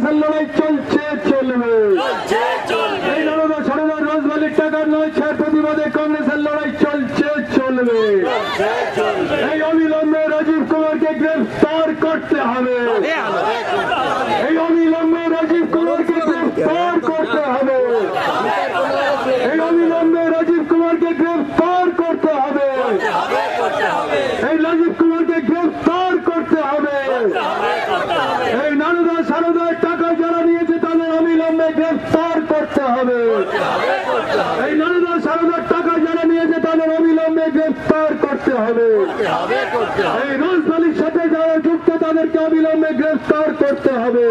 প্রতিবাদে লড়াই চলছে চলবে। এই নরদা সারদা রোজভ্যালি টাকার রয়েছের প্রতিবাদে কংগ্রেসের লড়াই চলছে চলবে। এই অবিলম্বে রাজীব কুমারকে গ্রেফতার করতে হবে। এই অবিলম্বে রাজীব কুমারকে গ্রেফতার করতে হবে। এই অবিলম্বে রাজীব কুমারকে গ্রেফতার করতে হবে। এই রাজীব হবে এই রোজবালির সাথে যারা যুক্ত তাদেরকে অবিলম্বে গ্রেফতার করতে হবে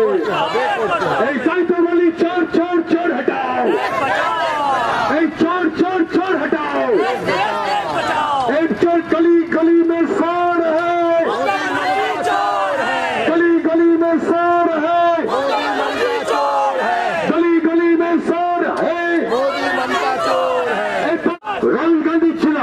এই চাইতে বলি চোর চোর চোর হটাও এই চোর চোর চোর হটাও এই চোর গলি গলি में शोर है गली गली में शोर है गली गली में शोर है রাহুল গান্ধী ছিল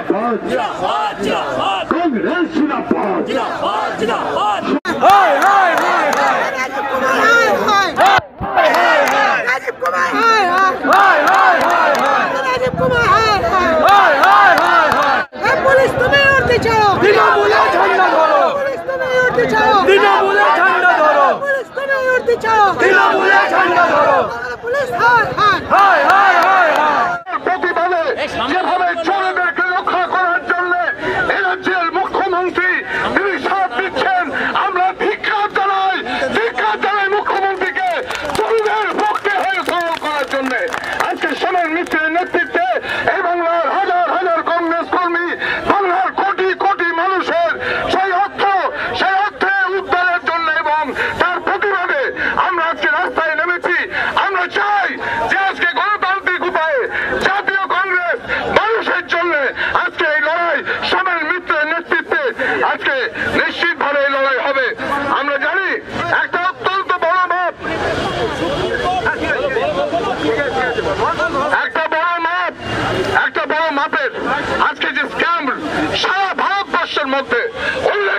তুমি উঠতে চাও তৃণমূলে ঝান্ডা ধরো। পুলিশ হায় হায়। হায় হায় হায় হায়। প্রতিবাদে যেভাবে monte. ¡Hola!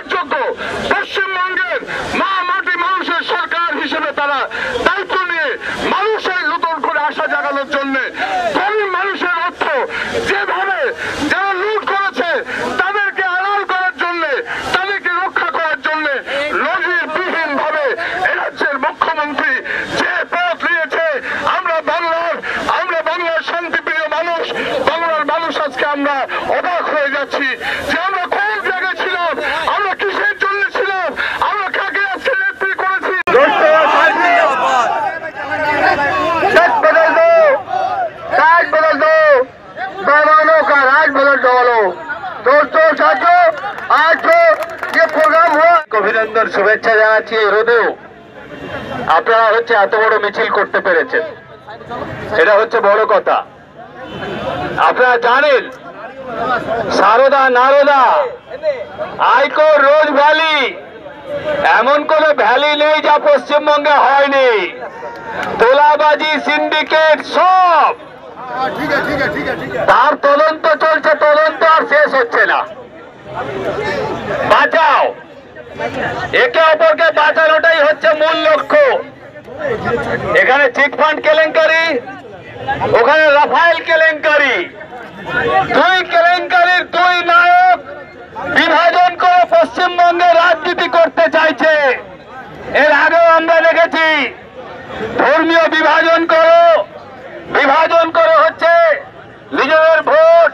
শুভেচ্ছা জানাচ্ছি রোদেও আপনারা হচ্ছে এত বড় মিছিল করতে পেরেছেন। এটা হচ্ছে বড় কথা। আপনারা জানেন, সারদা নারদা আইকো রোজ ভ্যালি, এমন কোন ভ্যালি নেই যা পশ্চিমবঙ্গে হয়নি। তোলাবাজি, সিন্ডিকেট, সব। তার তদন্ত চলছে, তদন্ত আর শেষ হচ্ছে না। বাঁচাও। একে অপরকে বাঁচানোটাই হচ্ছে মূল লক্ষ্য। এখানে চিটফান্ড কেলেঙ্কারি, ওখানে রাফায়েল কেলেঙ্কারি। দুই কেলেঙ্কারির দুই নায়ক বিভাজন করে পশ্চিমবঙ্গে রাজনীতি করতে চাইছে। এর আগেও আমরা দেখেছি, ধর্মীয় বিভাজন করো বিভাজন করো হচ্ছে নিজেদের ভোট,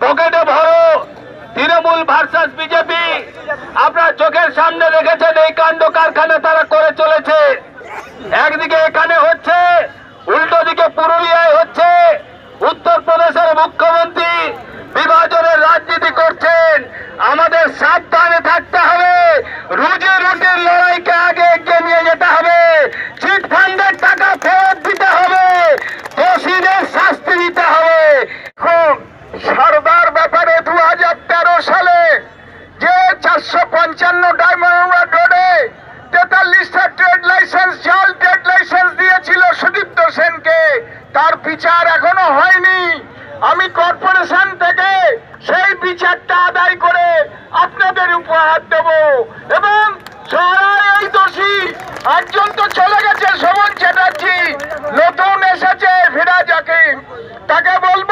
পকেটে ভরো, তৃণমূল ভার্সাস বিজেপি সামনে দেখেছেন এই কাণ্ড কারখানা তারা করে চলেছে একদিকে এখানে হচ্ছে উল্টো দিকে পুরুলিয়ায় হচ্ছে উত্তরপ্রদেশের মুখ্যমন্ত্রী বিভাজনের রাজনীতি করছেন আমাদের সাবধানে থাকতে হবে রুজি রুটির লড়াইকে আগে এগিয়ে নিয়ে যেতে হবে চিট ফান্ডের টাকা ফেরত দিতে হবে দোষীদের শাস্তি দিতে হবে খুব সরদার ব্যাপারে দু হাজার তেরো সালে যে চারশো পঞ্চান্ন ডায়মন্ড রোডে তেতাল্লিশটা ট্রেড লাইসেন্স জাল ট্রেড লাইসেন্স দিয়েছিল সুদীপ্ত সেনকে তার বিচার এখনও হয়নি আমি কর্পোরেশন থেকে সেই বিচারটা আদায় করে আপনাদের উপহার দেব। এবং এই দোষী একজন তো চলে গেছে শোভন চ্যাটার্জি, নতুন এসেছে ফিরাজ হাকিম। তাকে বলব,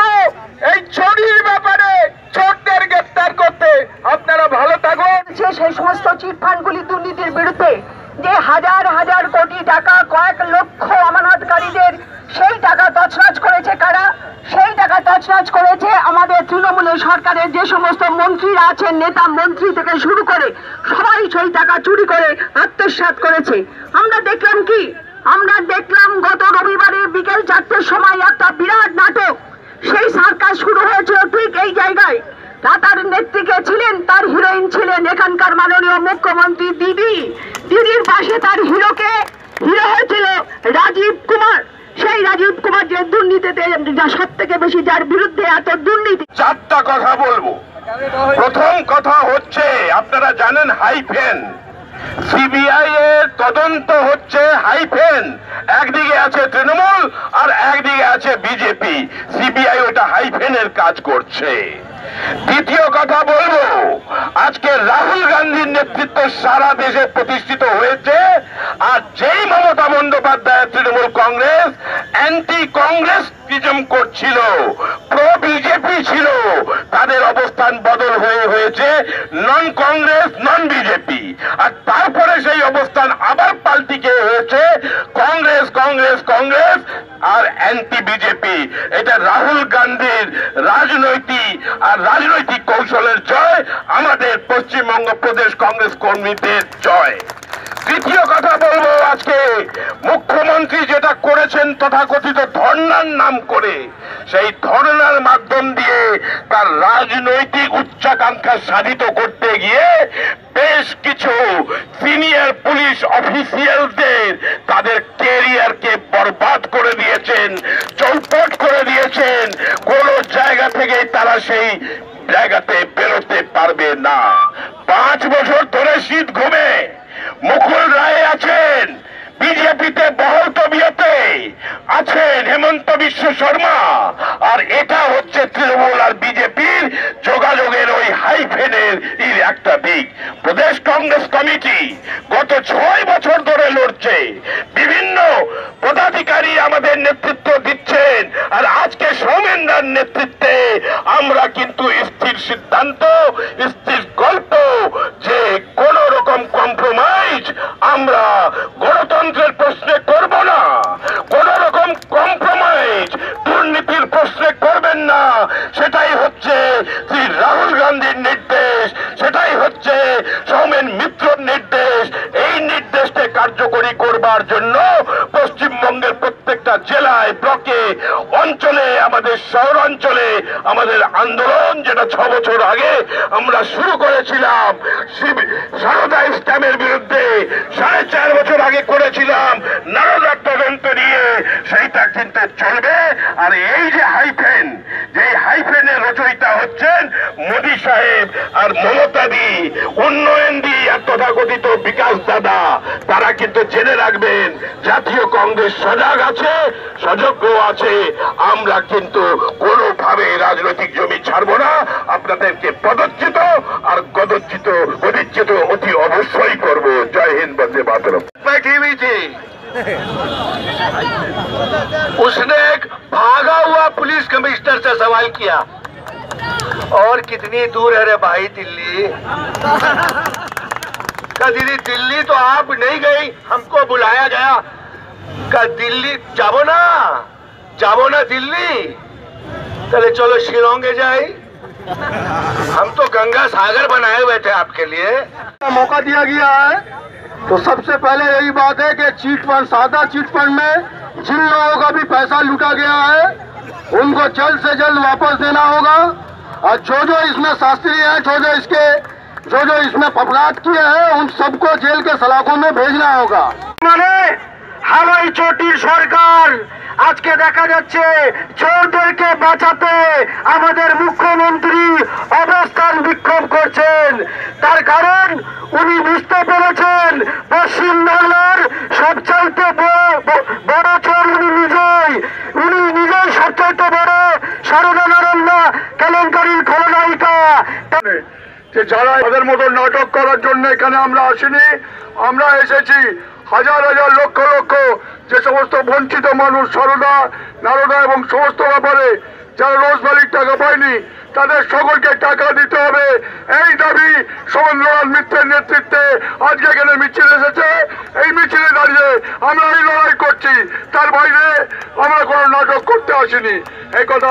এই চুরির ব্যাপারে চোরদের গ্রেপ্তার করতে আপনারা ভালো থাকুন। সেই সমস্ত চিটফান্ডগুলি দুর্নীতির বিরুদ্ধে যে হাজার হাজার কোটি টাকা, কয়েক লক্ষ আমানতকারীদের সেই টাকা তছনছ করেছে কারা? সেই টাকা তছনছ করেছে আমাদের তৃণমূলের সরকারের যে সমস্ত মন্ত্রীরা আছেন, নেতা, মন্ত্রী থেকে শুরু করে সবাই সেই টাকা চুরি করে আত্মসাৎ করেছে। আমরা দেখলাম কি? আমরা দেখলাম গত রবিবারে বিকেল চারটের সময় একটা বিরাট নাটক। সেই সার্কাস শুরু হয়েছিল ঠিক এই জায়গায়। তার নেত্রীকে ছিলেন, তার হিরোইন ছিলেন এখানকার মাননীয় মুখ্যমন্ত্রী দিদি। দিদির পাশে তার হিরোকে হিরো হয়েছিল রাজীব কুমার সেই রাজীব কুমার যে দুর্নীতিতে সব থেকে বেশি যার বিরুদ্ধে এত দুর্নীতি। চারটা কথা বলব। প্রথম কথা হচ্ছে, আপনারা জানেন হাইফেন। সিবিআই এর তদন্ত হচ্ছে হাইফেন। একদিকে আছে তৃণমূল আর একদিকে আছে বিজেপি। সিবিআই ওটা হাইফেনের কাজ করছে। দ্বিতীয় কথা বলব, আজকে রাহুল গান্ধীর নেতৃত্ব সারা দেশে প্রতিষ্ঠিত হয়েছে, আর যেই Mamata Bandyopadhyay, Trinamool Congress anti Congress করছিল প্রো বিজেপি ছিল, তাদের অবস্থান বদল হয়ে হয়েছে নন কংগ্রেস নন বিজেপি আর তারপরে সেই অবস্থান আবার পাল্টি হয়েছে, Congress Congress Congress anti BJP, এটা রাহুল গান্ধীর রাজনৈতিক আর রাজনৈতিক কৌশলের জয়, আমাদের পশ্চিমবঙ্গ প্রদেশ কংগ্রেস কর্মীদের জয়। আজকে মুখ্যমন্ত্রী যেটা করেছেন তথাকথিত ধর্নার নাম করে, সেই ধর্নার মাধ্যম দিয়ে তার রাজনৈতিক উচ্চাকাঙ্ক্ষা সাধিত করতে গিয়ে বেশ কিছু সিনিয়র পুলিশ অফিসিয়ালদের তাদের কেরিয়ারকে বরবাদ করে দিয়েছেন, চৌপট করে দিয়েছেন। কোন জায়গা থেকে তারা সেই জায়গাতে বেরোতে পারবে না। আছেন হেমন্ত বিশ্ব শর্মা। আর এটা হচ্ছে তৃণমূল আর বিজেপির যোগাযোগের ওই হাইফেনের একটা দিক। প্রদেশ কংগ্রেস কমিটি গত ছয় বছর ধরে লড়ছে বিভিন্ন পদাধিকারী আমাদের নেতৃত্ব দিচ্ছেন আর আজকে সৌমেন্দ্রার নেতৃত্বে আমরা কিন্তু স্থির সিদ্ধান্ত স্থির গল্প যে কোন রকম কম্প্রোমাইজ আমরা গণতন্ত্রের প্রশ্নে করব না কোন রকম কম্প্রোমাইজ দুর্নীতির প্রশ্নে করবেন না সেটাই হচ্ছে শ্রী রাহুল গান্ধীর নির্দেশ, সেটাই হচ্ছে সৌমেন মিত্রর নির্দেশ। এই নির্দেশকে কার্যকরী করবার জন্য পশ্চিমবঙ্গের প্রত্যেকটা জেলায়, ব্লকে, অঞ্চলে, আমাদের শহর অঞ্চলে আমাদের আন্দোলন, যেটা ছ বছর আগে আমরা শুরু করেছিলাম, শিব- সারদা ইসলামের বিরুদ্ধে সাড়ে চার বছর আগে করেছিলাম নারদার তদন্ত নিয়ে সেইটা কিন্তু চলবে আর এই যে হাইফেন যে হাইফেনের রচয়িতা হচ্ছেন মোদী সাহেব আর মমতা দি উন্নয়ন দি আর তথাকথিত বিকাশ দাদা তারা তারা কিন্তু জেনে রাখবেন জাতীয় কংগ্রেস সজাগ আছে সযোগ্য আছে আমরা কিন্তু কোনোভাবে রাজনৈতিক জমি ছাড়বো না আপনাদেরকে পদচ্যুত আর গদচ্যুত অধিচ্যুত অতি অবশ্যই করব জয় হিন্দ বন্দে মাতরম टीवी थी उसने एक भागा हुआ पुलिस कमिश्नर से सवाल किया और कितनी दूर है रे भाई दिल्ली का दीदी, दिल्ली तो आप नहीं गई, हमको बुलाया गया। का दिल्ली, जाबो ना जाबो ना दिल्ली। चले चलो शिलोंगे जाए हम तो गंगा सागर बनाए हुए थे आपके लिए। मौका दिया गया है। तो सबसे पहले यही बात है कि चीट फंड, सादा चीट फंड में जिन लोगों का भी पैसा लूटा गया है, उनको जल्द से जल्द वापस देना होगा। और जो जो इसमें शास्त्री है, जो जो इसके जो जो इसमें अपराध किए हैं उन सबको जेल के सलाखों में भेजना होगा মানে হাওয়াই চটির সরকার আজকে দেখা যাচ্ছে চোরদেরকে বাঁচাতে আমাদের মুখ্যমন্ত্রী অবস্থান বিক্ষোভ করছেন তার কারণ উনি বুঝতে পেরেছেন পশ্চিম বাংলার সবচাইতে বড় ব- বড় চোর উনি নিজেই উনি নিজেই যে যারা তাদের মতো নাটক করার জন্য এখানে আমরা আসিনি, আমরা এসেছি হাজার হাজার লক্ষ লক্ষ যে সমস্ত বঞ্চিত মানুষ, সরদা, নারদা এবং সমস্ত ব্যাপারে যারা রোজভ্যালির টাকা পায়নি, তাদের সকলকে টাকা দিতে হবে। এই দাবি সমন্বয়ন মিত্রের নেতৃত্বে আজকে এখানে মিছিল এসেছে। এই মিছিলে দাঁড়িয়ে আমরা এই লড়াই করছি। তার বাইরে আমরা কোনো নাটক করতে আসিনি। এই কথা